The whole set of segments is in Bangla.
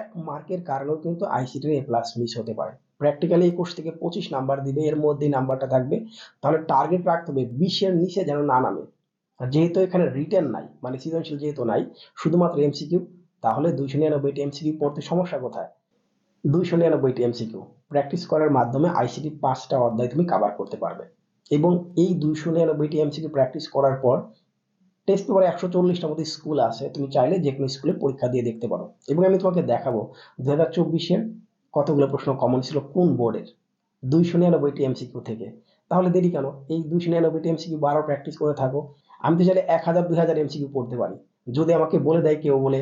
এক মার্কের কারণেও কিন্তু আইসিটির এ প্লাস মিস হতে পারে। প্র্যাকটিক্যালি একুশ থেকে পঁচিশ নাম্বার দিবে, এর মধ্যেই নাম্বারটা থাকবে। তাহলে টার্গেট রাখতে হবে বিশের নিচে যেন না নামে। আর যেহেতু এখানে রিটেন নাই মানে সৃজনশীল যেহেতু নাই, শুধুমাত্র এমসিকিউ তাহলে দুইশো নিরানব্বইটি এমসিকিউ পড়তে সমস্যা কোথায়? দুইশো নিরানব্বইটি এমসিকিউ প্র্যাকটিস করার মাধ্যমে আইসিটি পাঁচটা অধ্যায় তুমি কাভার করতে পারবে। এবং এই দুইশো নিরানব্বইটি এমসিকিউ প্র্যাকটিস করার পর টেস্ট পেপারে একশো চল্লিশটা মতো স্কুল আছে। তুমি চাইলে যে কোনো স্কুলে পরীক্ষা দিয়ে দেখতে পারো। এবং আমি তোমাকে দেখাবো দু হাজার চব্বিশের কতগুলো প্রশ্ন কমন ছিল কোন বোর্ডের দুইশো নিরানব্বইটি এমসিকিউ থেকে। তাহলে দেরি কেন? এই দুইশো নিরানব্বইটি এমসিকিউ বারো প্র্যাকটিস করে থাকো। আমি তো চাইলে এক হাজার, দুই হাজার এমসিকিউ পড়তে পারি। যদি আমাকে বলে দেয় কেউ বলে,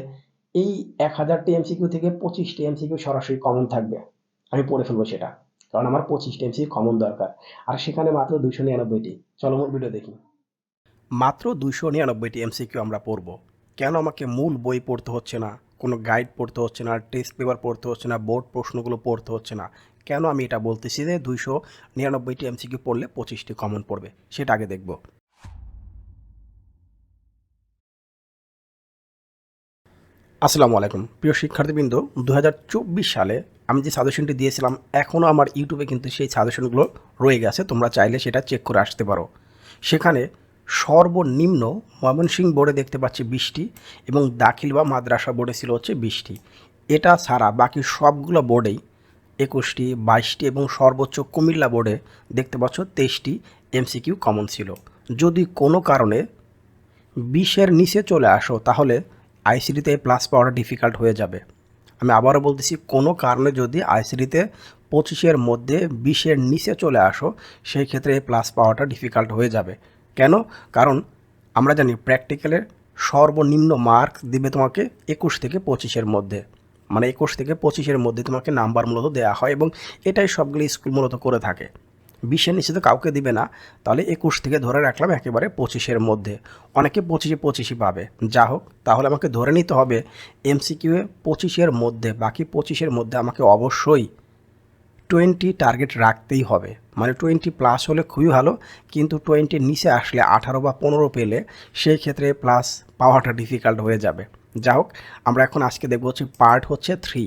এই এক হাজারটি এমসিকিউ থেকে পঁচিশটি এমসিকিউ সরাসরি কমন থাকবে। আমি পড়ে ফেলব সেটা। কারণ আমার পঁচিশটি এমসিকিউ কমন দরকার। আর সেখানে মাত্র দুইশো নিরানব্বইটি। চলো মোট ভিডিও দেখি। মাত্র দুইশো নিরানব্বইটি এমসিকিউ আমরা পড়ব। কেন আমাকে মূল বই পড়তে হচ্ছে না? কোনো গাইড পড়তে হচ্ছে না, টেস্ট পেপার পড়তে হচ্ছে না, বোর্ড প্রশ্নগুলো পড়তে হচ্ছে না। কেন আমি এটা বলতেছি যে দুইশো নিরানব্বইটি এমসিকিউ পড়লে পঁচিশটি কমন পড়বে? সেটা আগে দেখব। আসসালামু আলাইকুম। প্রিয় শিক্ষার্থীবৃন্দ দু হাজার চব্বিশ সালে আমি যে সাজেশনটি দিয়েছিলাম, এখনও আমার ইউটিউবে কিন্তু সেই সাজেশনগুলো রয়ে গেছে, তোমরা চাইলে সেটা চেক করে আসতে পারো। সেখানে সর্বনিম্ন ময়মনসিংহ বোর্ডে দেখতে পাচ্ছি বৃষ্টি এবং দাখিল বা মাদ্রাসা বোর্ডে ছিল হচ্ছে বৃষ্টি এটা ছাড়া বাকি সবগুলো বোর্ডেই একুশটি, বাইশটি এবং সর্বোচ্চ কুমিল্লা বোর্ডে দেখতে পাচ্ছ তেইশটি এমসিকিউ কমন ছিল। যদি কোনো কারণে বিশের নিচে চলে আসো তাহলে আইসিডিতে প্লাস পাওয়াটা ডিফিকাল্ট হয়ে যাবে। আমি আবারও বলতেছি, কোনো কারণে যদি আইসিডিতে পঁচিশের মধ্যে বিশের নিচে চলে আসো, সেই ক্ষেত্রে প্লাস পাওয়াটা ডিফিকাল্ট হয়ে যাবে। কেন? কারণ আমরা জানি প্র্যাকটিক্যালের সর্বনিম্ন মার্ক দিবে তোমাকে একুশ থেকে পঁচিশের মধ্যে। মানে একুশ থেকে পঁচিশের মধ্যে তোমাকে নাম্বার মূলত দেওয়া হয় এবং এটাই সবগুলো স্কুল মূলত করে থাকে। বিশের নিচে তো কাউকে দিবে না। তাহলে একুশ থেকে ধরে রাখলাম একেবারে পঁচিশের মধ্যে। অনেকে পঁচিশে পঁচিশই পাবে। যা হোক, তাহলে আমাকে ধরে নিতে হবে এমসিকিউয়ে পঁচিশের মধ্যে। বাকি পঁচিশের মধ্যে আমাকে অবশ্যই টোয়েন্টি টার্গেট রাখতেই হবে। মানে টোয়েন্টি প্লাস হলে খুবই ভালো, কিন্তু টোয়েন্টির নিচে আসলে আঠারো বা পনেরো পেলে সেই ক্ষেত্রে প্লাস পাওয়াটা ডিফিকাল্ট হয়ে যাবে। যা হোক, আমরা এখন আজকে দেখব হচ্ছে পার্ট হচ্ছে থ্রি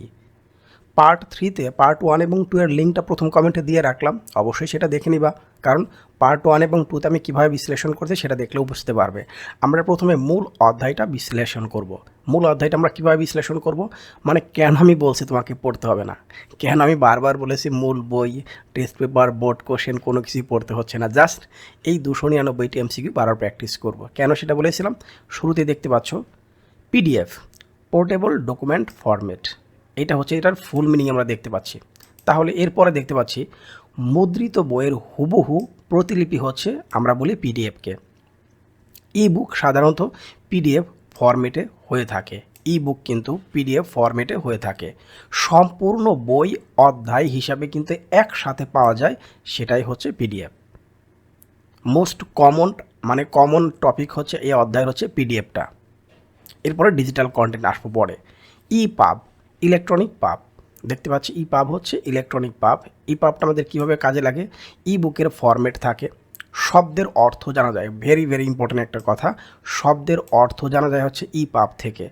পার্ট থ্রিতে পার্ট ওয়ান এবং টু এর লিঙ্কটা প্রথম কমেন্টে দিয়ে রাখলাম। অবশ্যই সেটা দেখে নিবা। কারণ পার্ট ওয়ান এবং টুতে আমি কীভাবে বিশ্লেষণ করছি সেটা দেখলেও বুঝতে পারবে। আমরা প্রথমে মূল অধ্যায়টা বিশ্লেষণ করব। মূল অধ্যায়টা আমরা কীভাবে বিশ্লেষণ করব? মানে কেন আমি বলছি তোমাকে পড়তে হবে না? কেন আমি বারবার বলেছি মূল বই টেস্ট পেপার বোর্ড কোশ্চেন কোনো কিছুই পড়তে হচ্ছে না। জাস্ট এই দুশো নিরানব্বইটি এমসিকিউ বারবার প্র্যাকটিস করব। কেন সেটা বলেছিলাম? শুরুতে দেখতে পাচ্ছ পিডিএফ পোর্টেবল ডকুমেন্ট ফরম্যাট এটা হচ্ছে এটার ফুল মিনিং আমরা দেখতে পাচ্ছি। তাহলে এরপরে দেখতে পাচ্ছি, মুদ্রিত বইয়ের হুবহু প্রতিলিপি হচ্ছে আমরা বলি পিডিএফকে ই বুক সাধারণত পিডিএফ ফরম্যাটে হয়ে থাকে। ই বুক কিন্তু পিডিএফ ফরম্যাটে হয়ে থাকে। সম্পূর্ণ বই অধ্যায় হিসাবে কিন্তু একসাথে পাওয়া যায়, সেটাই হচ্ছে পিডিএফ মোস্ট কমন মানে কমন টপিক হচ্ছে, এই অধ্যায়ের হচ্ছে পিডিএফটা এরপরে ডিজিটাল কন্টেন্ট আসব পরে। ই পাব ইলেকট্রনিক পাব। দেখতে পাচ্ছি ই পাব হচ্ছে ইলেকট্রনিক পাব। ই পাবটা আমাদের কীভাবে কাজে লাগে? ই বুকের ফরম্যাট থাকে। শব্দের অর্থ জানা যায়। ভেরি ভেরি ইম্পর্টেন্ট একটা কথা। শব্দের অর্থ জানা যায় হচ্ছে ই পাব থেকে।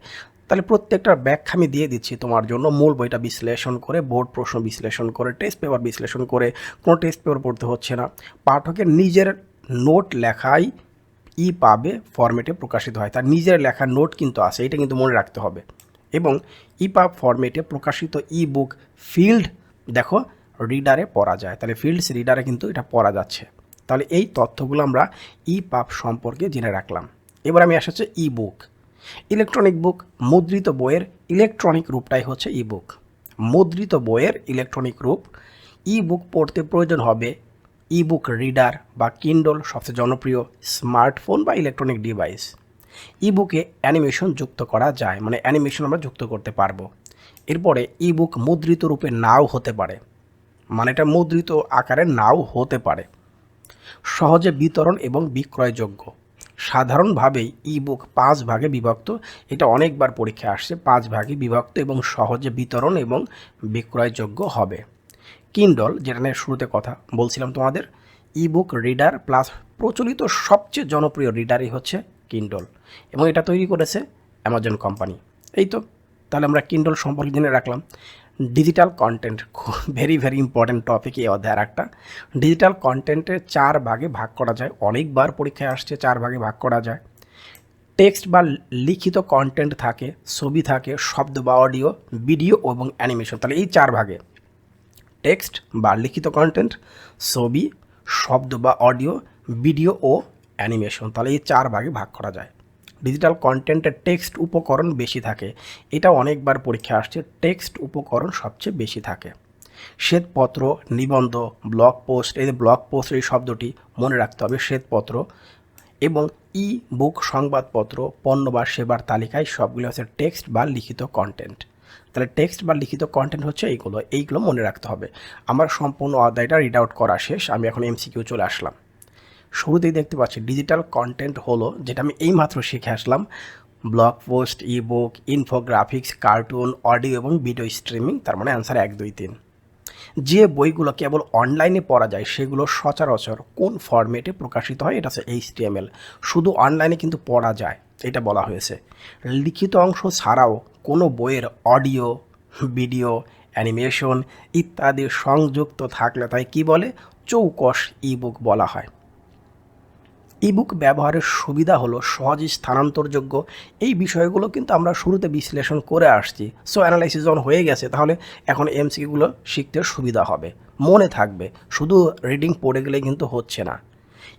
তাহলে প্রত্যেকটা ব্যাখ্যা আমি দিয়ে দিচ্ছি তোমার জন্য। মূল বইটা বিশ্লেষণ করে, বোর্ড প্রশ্ন বিশ্লেষণ করে টেস্ট পেপার বিশ্লেষণ করে, কোনো টেস্ট পেপার পড়তে হচ্ছে না। পাঠকের নিজের নোট লেখাই ই পাবে ফরম্যাটে প্রকাশিত হয়। তার নিজের লেখা নোট কিন্তু আছে। এটা কিন্তু মনে রাখতে হবে। এবং ইপাব ফরম্যাটে প্রকাশিত ই বুক ফিল্ড দেখো রিডারে পড়া যায়। তাহলে ফিল্ডস রিডারে কিন্তু এটা পড়া যাচ্ছে। তাহলে এই তথ্যগুলো আমরা ই পাপ সম্পর্কে জেনে রাখলাম। এবার আমি আসা হচ্ছে ই বুক ইলেকট্রনিক বুক মুদ্রিত বইয়ের ইলেকট্রনিক রূপটাই হচ্ছে ই বুক মুদ্রিত বইয়ের ইলেকট্রনিক রূপ ই বুক পড়তে প্রয়োজন হবে ই বুক রিডার বা কিন্ডল সবচেয়ে জনপ্রিয় স্মার্টফোন বা ইলেকট্রনিক ডিভাইস ইবুকে অ্যানিমেশন যুক্ত করা যায় মানে অ্যানিমেশন আমরা যুক্ত করতে পারব। এরপরে ইবুক মুদ্রিত রূপে নাও হতে পারে মানে এটা মুদ্রিত আকারে নাও হতে পারে। সহজে বিতরণ এবং বিক্রয়যোগ্য। সাধারণভাবেই ইবুক পাঁচ ভাগে বিভক্ত, এটা অনেকবার পরীক্ষা আসছে, পাঁচ ভাগে বিভক্ত এবং সহজে বিতরণ এবং বিক্রয়যোগ্য হবে। কিন্ডল যেটা নিয়ে শুরুতে কথা বলছিলাম তোমাদের ইবুক রিডার প্লাস প্রচলিত সবচেয়ে জনপ্রিয় রিডারই হচ্ছে কিন্ডল এবং এটা তৈরি করেছে অ্যামাজন কোম্পানি এই তো, তাহলে আমরা কিন্ডল সম্পর্কে জেনে রাখলাম। Digital content very very important topic এই অধ্যায়ের একটা। ডিজিটাল কন্টেন্টের চার ভাগে ভাগ করা যায়। অনেকবার পরীক্ষায় আসছে, চার ভাগে ভাগ করা যায়। টেক্সট বা লিখিত কন্টেন্ট থাকে, ছবি থাকে, শব্দ বা অডিও ভিডিও এবং অ্যানিমেশন তাহলে এই চার ভাগে। টেক্সট বা লিখিত কন্টেন্ট ছবি, শব্দ বা অডিও ভিডিও ও অ্যানিমেশন, তাহলে এই চার ভাগে ভাগ করা যায়। ডিজিটাল কন্টেন্টের টেক্সট উপকরণ বেশি থাকে। এটা অনেকবার পরীক্ষা আসছে টেক্সট উপকরণ সবচেয়ে বেশি থাকে। শ্বেতপত্র, নিবন্ধ ব্লগ পোস্ট এই ব্লগ পোস্ট এই শব্দটি মনে রাখতে হবে, শ্বেতপত্র এবং ই বুক সংবাদপত্র পণ্য বা সেবার তালিকায় সবগুলো হচ্ছে টেক্সট বা লিখিত কন্টেন্ট তাহলে টেক্সট বা লিখিত কন্টেন্ট হচ্ছে এইগুলো এইগুলো মনে রাখতে হবে। আমার সম্পূর্ণ অধ্যায়টা রিড আউট করা শেষ, আমি এখন এমসিকিউ চলে আসলাম। শুরুতেই দেখতে পাচ্ছি ডিজিটাল কন্টেন্ট হলো, যেটা আমি এইমাত্র শিখে আসলাম। Blog post ebook infographics cartoon audio এবং ভিডিও স্ট্রিমিং তার মানে অ্যান্সার এক, দুই, তিন। যে বইগুলো কেবল অনলাইনে পড়া যায়, সেগুলো সচরাচর কোন ফরম্যাটে প্রকাশিত হয়, এটা হচ্ছে এইচটিএমএল শুধু অনলাইনে কিন্তু পড়া যায়, এটা বলা হয়েছে। লিখিত অংশ ছাড়াও কোনো বইয়ের অডিও ভিডিও অ্যানিমেশন ইত্যাদি সংযুক্ত থাকলে তাই কি বলে? চৌকশ ইবুক বলা হয়। ইবুক ব্যবহারের সুবিধা হলো সহজে স্থানান্তরযোগ্য। এই বিষয়গুলো কিন্তু আমরা শুরুতে বিশ্লেষণ করে আসছি। সো অ্যানালাইসিস যখন হয়ে গেছে, তাহলে এখন এমসিকিউগুলো শিখতে সুবিধা হবে। মনে থাকবে, শুধু রিডিং পড়ে গেলে কিন্তু হচ্ছে না।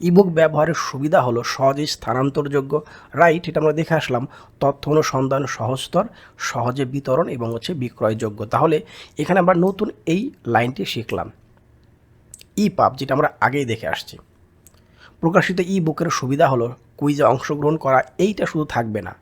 ইবুক ব্যবহারের সুবিধা হলো সহজে স্থানান্তরযোগ্য। রাইট এটা আমরা দেখে আসলাম, তথ্য অনুসন্ধান সহজতর, সহজে বিতরণ এবং হচ্ছে বিক্রয়যোগ্য। তাহলে এখানে আমরা নতুন এই লাইনটি শিখলাম। ই পাপ যেটা আমরা আগেই দেখে আসছি। প্রকাশিত ই বুকের সুবিধা হলো কুইজে অংশগ্রহণ করা, এইটা শুধু থাকবে না।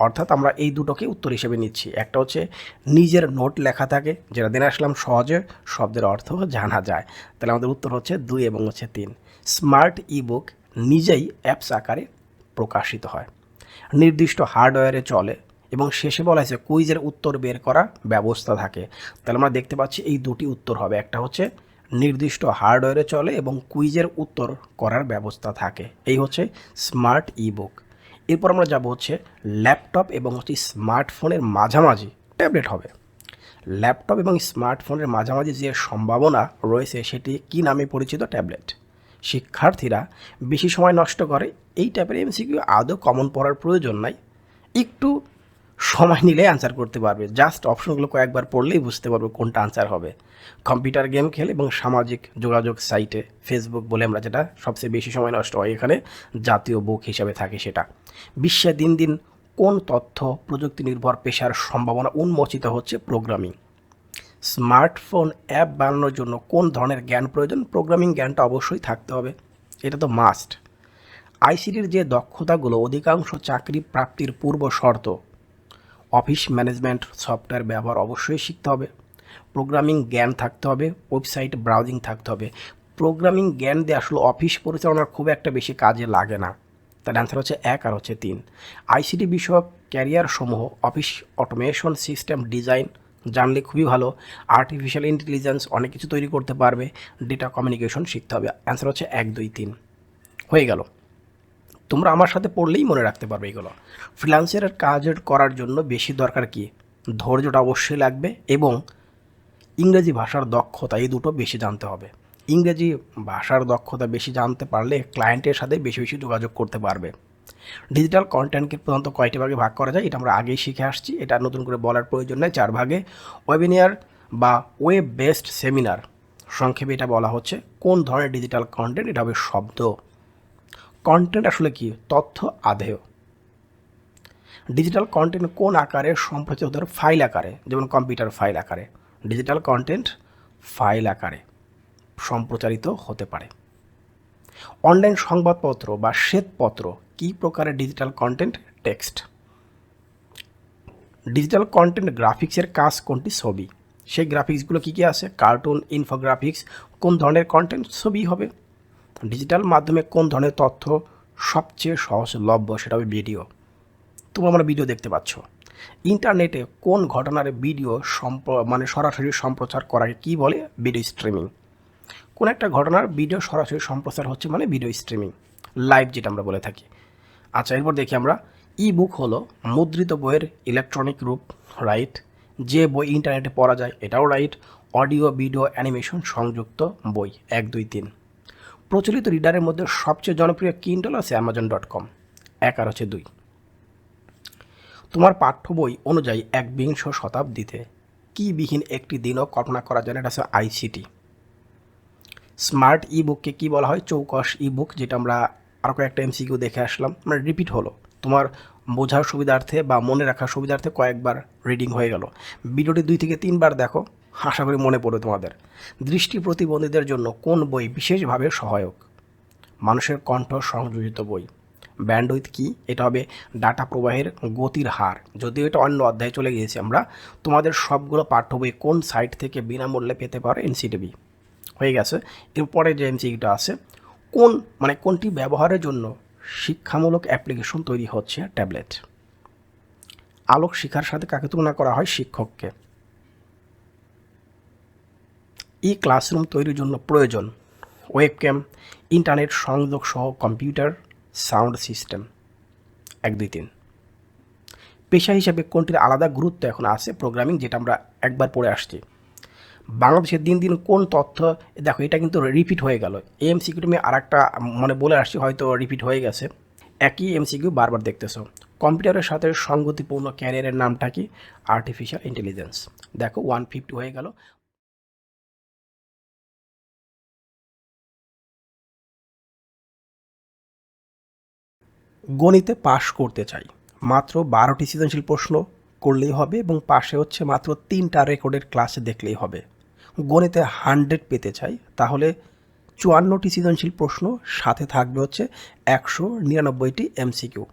অর্থাৎ আমরা এই দুটোকে উত্তর হিসেবে নিচ্ছি। একটা হচ্ছে নিজের নোট লেখা থাকে, যেটা দিনে আসলাম সহজে, শব্দের অর্থ জানা যায়। তাহলে আমাদের উত্তর হচ্ছে দুই এবং হচ্ছে তিন। স্মার্ট ই বুক নিজেই অ্যাপস আকারে প্রকাশিত হয়। নির্দিষ্ট হার্ডওয়্যারে চলে এবং শেষে বলা হয়েছে কুইজের উত্তর বের করা ব্যবস্থা থাকে। তাহলে আমরা দেখতে পাচ্ছি এই দুটি উত্তর হবে। একটা হচ্ছে নির্দিষ্ট হার্ডওয়্যারে চলে এবং কুইজের উত্তর করার ব্যবস্থা থাকে। এই হচ্ছে স্মার্ট ই বুক এরপর আমরা যাব হচ্ছে ল্যাপটপ এবং হচ্ছে স্মার্টফোনের মাঝামাঝি। ট্যাবলেট হবে। ল্যাপটপ এবং স্মার্টফোনের মাঝামাঝি যে সম্ভাবনা রয়েছে, সেটি কি নামে পরিচিত ট্যাবলেট? শিক্ষার্থীরা বেশি সময় নষ্ট করে, এই টাইপের এমসিকিউ আদৌ কমন পড়ার প্রয়োজন নাই। একটু সময় নিলে অ্যান্সার করতে পারবে। জাস্ট অপশনগুলো কয়েকবার পড়লেই বুঝতে পারবে কোনটা আনসার হবে। কম্পিউটার গেম খেলে এবং সামাজিক যোগাযোগ সাইটে ফেসবুক বলে আমরা যেটা সবচেয়ে বেশি সময় নষ্ট হয় এখানে, জাতীয় বুক হিসাবে থাকে সেটা। বিশ্বে দিন দিন কোন তথ্য প্রযুক্তি নির্ভর পেশার সম্ভাবনা উন্মোচিত হচ্ছে প্রোগ্রামিং স্মার্টফোন অ্যাপ বানানোর জন্য কোন ধরনের জ্ঞান প্রয়োজন? প্রোগ্রামিং জ্ঞানটা অবশ্যই থাকতে হবে। এটা তো মাস্ট আইসিটির যে দক্ষতাগুলো, অধিকাংশ চাকরি প্রাপ্তির পূর্ব শর্ত। অফিস ম্যানেজমেন্ট সফটওয়্যার ব্যবহার অবশ্যই শিখতে হবে। প্রোগ্রামিং জ্ঞান থাকতে হবে, ওয়েবসাইট ব্রাউজিং থাকতে হবে। প্রোগ্রামিং জ্ঞান দিয়ে আসলে অফিস পরিচালনার খুব একটা বেশি কাজে লাগে না। তার অ্যান্সার হচ্ছে এক আর হচ্ছে তিন। আইসিটি বিষয়ক ক্যারিয়ার সমূহ, অফিস অটোমেশন সিস্টেম ডিজাইন জানলে খুবই ভালো। আর্টিফিশিয়াল ইন্টেলিজেন্স অনেক কিছু তৈরি করতে পারবে। ডেটা কমিউনিকেশন শিখতে হবে। অ্যান্সার হচ্ছে এক, দুই, তিন। হয়ে গেল। তোমরা আমার সাথে পড়লেই মনে রাখতে পারবে এগুলো। ফ্রিলান্সের কাজ করার জন্য বেশি দরকার কি? ধৈর্যটা অবশ্যই লাগবে এবং ইংরেজি ভাষার দক্ষতা এই দুটো বেশি জানতে হবে। ইংরেজি ভাষার দক্ষতা বেশি জানতে পারলে ক্লায়েন্টের সাথে বেশি বেশি যোগাযোগ করতে পারবে। ডিজিটাল কন্টেন্টকে প্রধানত কয়টি ভাগে ভাগ করা যায়? এটা আমরা আগেই শিখে আসছি। এটা নতুন করে বলার প্রয়োজন নেই। চার ভাগে। ওয়েবিনিয়ার বা ওয়েব বেসড সেমিনার সংক্ষেপে এটা বলা হচ্ছে কোন ধরনের ডিজিটাল কন্টেন্ট এটা হবে শব্দ। কন্টেন্ট আসলে কি? তথ্য আধেয়। ডিজিটাল কন্টেন্ট কোন আকারে সম্প্রচার হতে ফাইল আকারে, যেমন কম্পিউটার ফাইল আকারে। ডিজিটাল কন্টেন্ট ফাইল আকারে সম্প্রচারিত হতে পারে। অনলাইন সংবাদপত্র বা শ্বেতপত্র, কী প্রকারের digital content text digital content গ্রাফিক্সের কাজ কোনটি? ছবি। সেই গ্রাফিক্সগুলো কী কী আছে? কার্টুন ইনফোগ্রাফিক্স কোন ধরনের কন্টেন্ট ছবি হবে। ডিজিটাল মাধ্যমে কোন ধরনের তথ্য সবচেয়ে সহজলভ্য সেটা হবে ভিডিও। তুমি আমরা ভিডিও দেখতে পাচ্ছ। ইন্টারনেটে কোন ঘটনার ভিডিও সম্প মানে সরাসরি সম্প্রচার করাকে কী বলে? Video streaming. কোন একটা ঘটনার ভিডিও সরাসরি সম্প্রচার হচ্ছে মানে ভিডিও স্ট্রিমিং। লাইভ যেটা আমরা বলে থাকি। আচ্ছা এরপর দেখি আমরা। ই বুক হলো মুদ্রিত বইয়ের ইলেকট্রনিক রূপ, রাইট? যে বই ইন্টারনেটে পড়া যায়, এটাও রাইট। অডিও, ভিডিও, অ্যানিমেশন সংযুক্ত বই, এক, দুই, তিন। প্রচলিত রিডারের মধ্যে সবচেয়ে জনপ্রিয় কিন্ডল আছে অ্যামাজন ডট কম এক আর হচ্ছে দুই। তোমার পাঠ্য বই অনুযায়ী এক বিংশ শতাব্দীতে কি বিহীন একটি দিনও কল্পনা করা যায় এটা হচ্ছে আইসিটি স্মার্ট ই বুককে কী বলা হয়? চৌকস ই বুক যেটা আমরা আরও কয়েকটা এমসিকিউ দেখে আসলাম। মানে রিপিট হলো। তোমার বোঝার সুবিধার্থে বা মনে রাখার সুবিধার্থে কয়েকবার রিডিং হয়ে গেল। ভিডিওটি দুই থেকে তিনবার দেখো। আশা করি মনে পড়বে তোমাদের। দৃষ্টি প্রতিবন্ধীদের জন্য কোন বই বিশেষভাবে সহায়ক? মানুষের কণ্ঠ সংযোজিত বই। ব্যান্ডউইথ কি? এটা হবে ডাটা প্রবাহের গতির হার। যদিও এটা অন্য অধ্যায়ে চলে গিয়েছি আমরা। তোমাদের সবগুলো পাঠ্য বই কোন সাইট থেকে বিনামূল্যে পেতে পারো? এনসিটিভি। হয়ে গেছে। এরপরে যে এমসিকিউটা আছে, কোন মানে কোনটি ব্যবহারের জন্য শিক্ষামূলক অ্যাপ্লিকেশন তৈরি হচ্ছে ট্যাবলেট? আলোক শিখার সাথে কাকে তুলনা করা হয়? শিক্ষককে। ই ক্লাসরুম তৈরির জন্য প্রয়োজন। ওয়েবক্যাম, ইন্টারনেট সংযোগ সহ কম্পিউটার, সাউন্ড সিস্টেম। এক, দুই, তিন। পেশা হিসাবে কোনটির আলাদা গুরুত্ব এখন আছে প্রোগ্রামিং যেটা আমরা একবার পড়ে আসছি। বাংলাদেশের দিন দিন কোন তথ্য, দেখো এটা কিন্তু রিপিট হয়ে গেল। এমসিকিউ আমি আর একটা মানে বলে আসছি, হয়তো রিপিট হয়ে গেছে। একই এমসিকিউ বারবার দেখতেছো। কম্পিউটারের সাথে সংগতিপূর্ণ ক্যারিয়ারের নামটা কি? আর্টিফিশিয়াল ইন্টেলিজেন্স দেখো ওয়ান ফিফটি হয়ে গেল। গণিতে পাশ করতে চাই। মাত্র বারোটি সৃজনশীল প্রশ্ন করলেই হবে এবং পাশে হচ্ছে মাত্র তিনটা রেকর্ডের ক্লাসে দেখলেই হবে। গণিতে হান্ড্রেড পেতে চাই, তাহলে চুয়ান্নটি সৃজনশীল প্রশ্ন, সাথে থাকবে হচ্ছে একশো নিরানব্বইটি এমসিকিউ।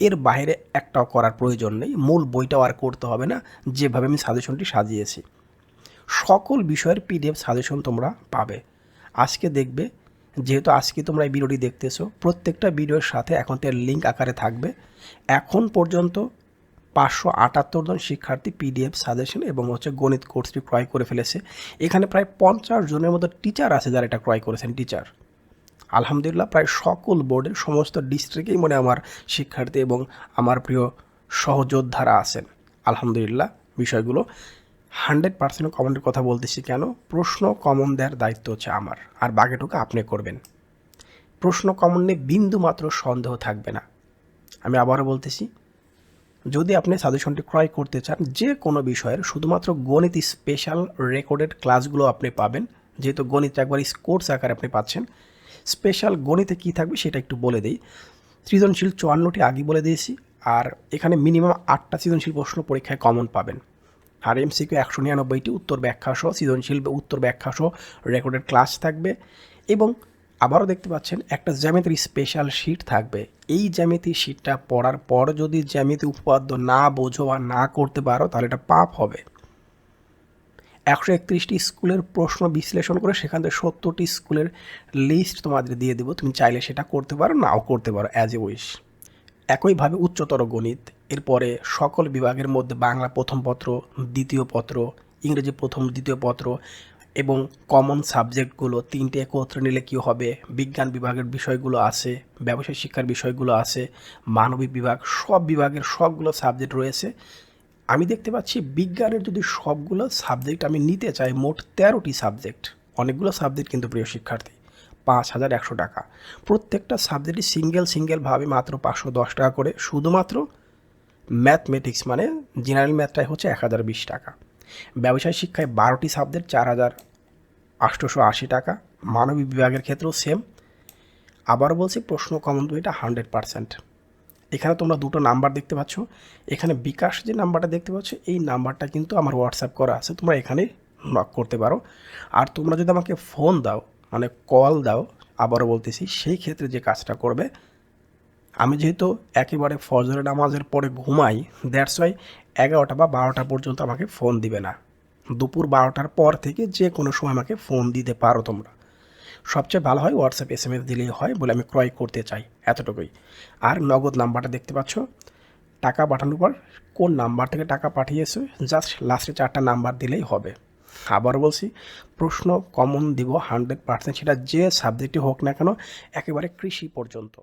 এর বাইরে একটাও করার প্রয়োজন নেই, মূল বইটাও আর করতে হবে না, যেভাবে আমি সাজেশনটি সাজিয়েছি। সকল বিষয়ের পিডিএফ সাজেশন তোমরা পাবে। আজকে দেখবে যেহেতু আজকে তোমরা এই ভিডিওটি দেখতেছো, প্রত্যেকটা ভিডিওর সাথে এখন তার লিঙ্ক আকারে থাকবে। এখন পর্যন্ত পাঁচশো আটাত্তর জন শিক্ষার্থী পিডিএফ সাজেশন এবং হচ্ছে গণিত কোর্সটি ক্রয় করে ফেলেছে। এখানে প্রায় পঞ্চাশ জনের মতো টিচার আছে যারা এটা ক্রয় করেছেন টিচার আলহামদুলিল্লাহ, প্রায় সকল বোর্ডের সমস্ত ডিস্ট্রিক্টেই মনে আমার শিক্ষার্থী এবং আমার প্রিয় সহযোদ্ধারা আছেন। আলহামদুলিল্লাহ, বিষয়গুলো হান্ড্রেড পার্সেন্ট কমনের কথা বলতেছি কেন? প্রশ্ন কমন দেওয়ার দায়িত্ব হচ্ছে আমার, আর বাকিটুকু আপনি করবেন। প্রশ্ন কমন নিয়ে বিন্দু মাত্র সন্দেহ থাকবে না। আমি আবারও বলতেছি, যদি আপনি সাজেশনটি ক্রয় করতে চান, যে কোনো বিষয়ের, শুধুমাত্র গণিত স্পেশাল রেকর্ডেড ক্লাসগুলো আপনি পাবেন, যেহেতু গণিত একবার স্কোর্স আকারে আপনি পাচ্ছেন স্পেশাল গণিতে কী থাকবে সেটা একটু বলে দিই। সৃজনশীল চুয়ান্নটি আগে বলে দিয়েছি, আর এখানে মিনিমাম আটটা সৃজনশীল প্রশ্ন পরীক্ষায় কমন পাবেন। আর এমসিকিউ একশো নিরানব্বইটি উত্তর ব্যাখ্যা সহ সৃজনশীল উত্তর ব্যাখ্যা সহ রেকর্ডেড ক্লাস থাকবে। এবং আবারও দেখতে পাচ্ছেন, একটা জ্যামিতির স্পেশাল শিট থাকবে। এই জ্যামিতি শিটটা পড়ার পর যদি জ্যামিতি উপপাদ্য না বোঝো বা না করতে পারো, তাহলে এটা পাপ হবে। একশো একত্রিশটি স্কুলের প্রশ্ন বিশ্লেষণ করে সেখান থেকে সত্তরটি স্কুলের লিস্ট তোমাদের দিয়ে দেবো। তুমি চাইলে সেটা করতে পারো, নাও করতে পারো অ্যাজ এ উইশ একইভাবে উচ্চতর গণিত। এরপরে সকল বিভাগের মধ্যে বাংলা প্রথম পত্র, দ্বিতীয় পত্র, ইংরেজি প্রথম, দ্বিতীয় পত্র এবং কমন সাবজেক্টগুলো তিনটে একত্রে নিলে কী হবে? বিজ্ঞান বিভাগের বিষয়গুলো আছে, ব্যবসায় শিক্ষার বিষয়গুলো আছে, মানবিক বিভাগ, সব বিভাগের সবগুলো সাবজেক্ট রয়েছে। আমি দেখতে পাচ্ছি বিজ্ঞানের যদি সবগুলো সাবজেক্ট আমি নিতে চাই, মোট তেরোটি সাবজেক্ট অনেকগুলো সাবজেক্ট কিন্তু প্রিয় শিক্ষার্থী, পাঁচ হাজার একশো টাকা। প্রত্যেকটা সাবজেক্টই সিঙ্গেল সিঙ্গেলভাবে মাত্র পাঁচশো দশ টাকা করে, শুধুমাত্র ম্যাথমেটিক্স মানে জেনারেল ম্যাথটাই হচ্ছে এক হাজার বিশ টাকা। ব্যবসায় শিক্ষায় বারোটি সাবজেক্ট চার হাজার আটশোশো আশি টাকা। মানবিক বিভাগের ক্ষেত্রেও সেম আবার বলছি, প্রশ্ন কমন এটা হান্ড্রেড পারসেন্ট এখানে তোমরা দুটো নাম্বার দেখতে পাচ্ছ। এখানে বিকাশ যে নাম্বারটা দেখতে পাচ্ছ, এই নাম্বারটা কিন্তু আমার হোয়াটসঅ্যাপ করা আছে। তোমরা এখানে নক করতে পারো। আর তোমরা যদি আমাকে ফোন দাও মানে কল দাও, আবারও বলতেছি, সেই ক্ষেত্রে যে কাজটা করবে আমি যেহেতু একেবারে ফজরের নামাজের পরে ঘুমাই দ্যাটস ওয়াই এগারোটা বা বারোটা পর্যন্ত আমাকে ফোন দিবে না। দুপুর বারোটার পর থেকে যে কোনো সময় আমাকে ফোন দিতে পারো তোমরা। সবচেয়ে ভালো হয় হোয়াটসঅ্যাপ এস এম এস দিলেই হয় বলে আমি ক্রয় করতে চাই এতটুকুই। আর নগদ নাম্বারটা দেখতে পাচ্ছ? টাকা পাঠানোর পর কোন নাম্বার থেকে টাকা পাঠিয়েছে? জাস্ট লাস্টে চারটা নাম্বার দিলেই হবে। আবার বলছি, প্রশ্ন কমন দিব হান্ড্রেড পার্সেন্ট সেটা যে সাবজেক্টই হোক না কেন, একেবারে কৃষি পর্যন্ত।